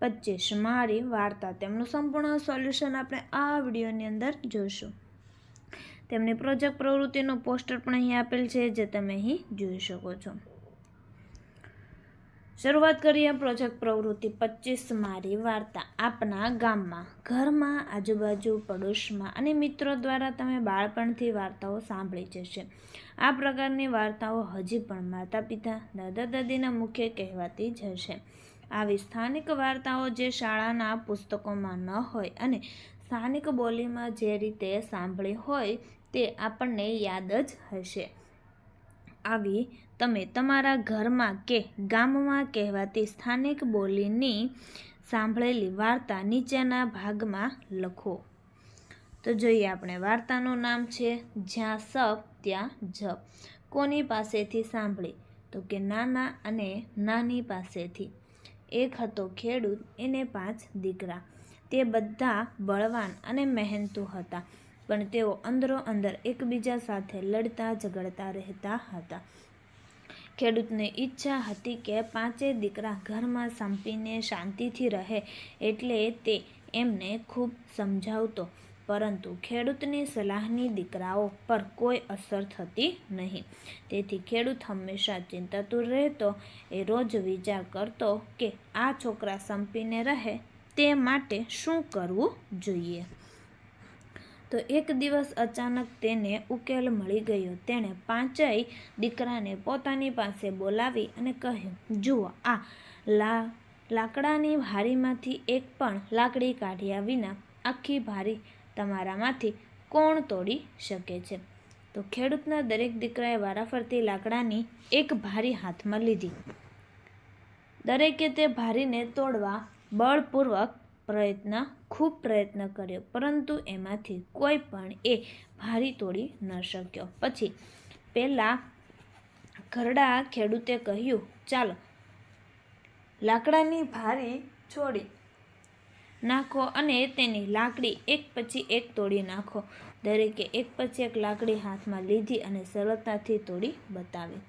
પચીસ મારી વાર્તા. તેમનું સંપૂર્ણ સોલ્યુશન આપણે આ વિડીયોની અંદર જોઈશું. તેમની પ્રોજેક્ટ પ્રવૃત્તિનું પોસ્ટર પણ અહીં આપેલ છે, જે તમે અહીં જોઈ શકો છો. શરૂઆત કરીએ પ્રોજેક્ટ પ્રવૃત્તિ પચીસ મારી વાર્તા. આપના ગામમાં, ઘરમાં, આજુબાજુ, પડોશમાં અને મિત્રો દ્વારા તમે બાળપણથી વાર્તાઓ સાંભળી જશે. આ પ્રકારની વાર્તાઓ હજી પણ માતા પિતા દાદા દાદીના મુખ્ય કહેવાતી જ હશે. આવી સ્થાનિક વાર્તાઓ જે શાળાના પુસ્તકોમાં ન હોય અને સ્થાનિક બોલીમાં જે રીતે સાંભળી હોય તે આપણને યાદ જ હશે. આવી તમે તમારા ઘરમાં કે ગામમાં કહેવાતી સ્થાનિક બોલીની સાંભળેલી વાર્તા નીચેના ભાગમાં લખો. તો જોઈએ આપણે વાર્તાનું નામ છે જ્યાં સપ, ત્યાં જપ. કોની પાસેથી સાંભળી? તો કે નાના અને નાની પાસેથી. એક હતો ખેડૂત, એને પાંચ દીકરા. તે બધા બળવાન અને મહેનતુ હતા, પણ તેઓ અંદરો અંદર એકબીજા સાથે લડતા, ઝઘડતા રહેતા હતા. ખેડૂતને ઈચ્છા હતી કે પાંચે દીકરા ઘરમાં સંપીને શાંતિથી રહે એટલે તે એમને ખૂબ સમજાવતો પરંતુ ખેડૂતની સલાહની દીકરાઓ પર કોઈ અસર થતી નહીં. તેથી ખેડૂત હંમેશા ચિંતાતુર રહેતો, એ રોજ વિચાર કરતો કે આ છોકરા સંપીને રહે, તે માટે શું કરવું જોઈએ? તો એક દિવસ અચાનક તેને ઉકેલ મળી ગયો. તેણે પાંચેય દીકરાને પોતાની પાસે બોલાવી અને કહ્યું, જુઓ, આ લા, લાકડાની ભારીમાંથી એક પણ લાકડી કાઢ્યા વિના આખી ભારી તમારામાંથી કોણ તોડી શકે છે? તો ખેડૂતના દરેક દીકરાએ વારાફરતી લાકડાની એક ભારી હાથમાં લીધી. દરેકે તે ભારીને તોડવા બળપૂર્વક પ્રયત્ન, ખૂબ પ્રયત્ન કર્યો, પરંતુ એમાંથી કોઈ પણ એ ભારી તોડી ન શક્યો. પછી પહેલાં ઘરડા ખેડૂતે કહ્યું, ચાલો, લાકડાની ભારી છોડી નાખો અને તેની લાકડી એક પછી એક તોડી નાખો. દરેકે એક પછી એક લાકડી હાથમાં લીધી અને સરળતાથી તોડી બતાવી.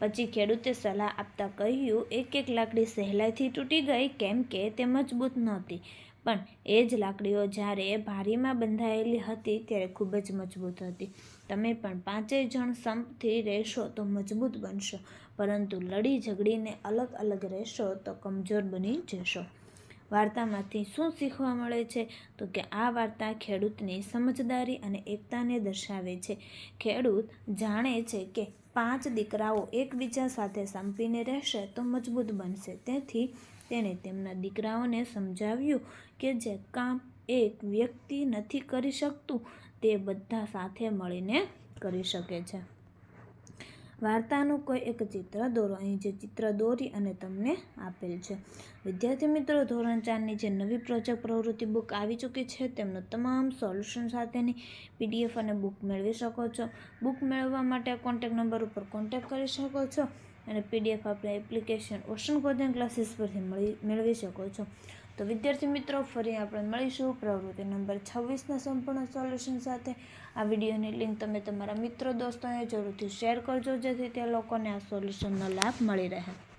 પછી ખેડૂતે સલાહ આપતા કહ્યું, એક એક લાકડી સહેલાઈથી તૂટી ગઈ કેમ કે તે મજબૂત નહોતી. પણ એ જ લાકડીઓ જ્યારે ભારીમાં બંધાયેલી હતી ત્યારે ખૂબ જ મજબૂત હતી. તમે પણ પાંચેય જણ સંપથી રહેશો તો મજબૂત બનશો. પરંતુ લડી ઝઘડીને અલગ અલગ રહેશો તો કમજોર બની જશો. વાર્તામાંથી શું શીખવા મળે છે? તો કે આ વાર્તા ખેડૂતની સમજદારી અને એકતાને દર્શાવે છે. ખેડૂત જાણે છે કે પાંચ દીકરાઓ એકબીજા સાથે સંપીને રહેશે તો મજબૂત બનશે. તેથી તેણે તેમના દીકરાઓને સમજાવ્યું કે જે કામ એક વ્યક્તિ નથી કરી શકતું, તે બધા સાથે મળીને કરી શકે છે. વાર્તાનું કોઈ એક ચિત્ર દોરો. અહીં જે ચિત્ર દોરી અને તમને આપેલ છે. વિદ્યાર્થી મિત્રો, ધોરણ ચારની જે નવી પ્રોજેક્ટ પ્રવૃત્તિ બુક આવી ચૂકી છે, તેમનું તમામ સોલ્યુશન સાથેની પીડીએફ અને બુક મેળવી શકો છો. બુક મેળવવા માટે કોન્ટેક નંબર ઉપર કોન્ટેક કરી શકો છો. અને પીડીએફ આપણે એપ્લિકેશન ઓશન કોચિંગ ક્લાસીસ પરથી મળી, મેળવી શકો છો. તો વિદ્યાર્થી મિત્રો, ફરી આપણે મળીશું પ્રવૃત્તિ નંબર છવ્વીસના સંપૂર્ણ સોલ્યુશન સાથે. આ વિડીયોની લિંક તમે તમારા મિત્રો, દોસ્તોને જરૂરથી શેર કરજો, જેથી તે લોકોને આ સોલ્યુશનનો લાભ મળી રહે.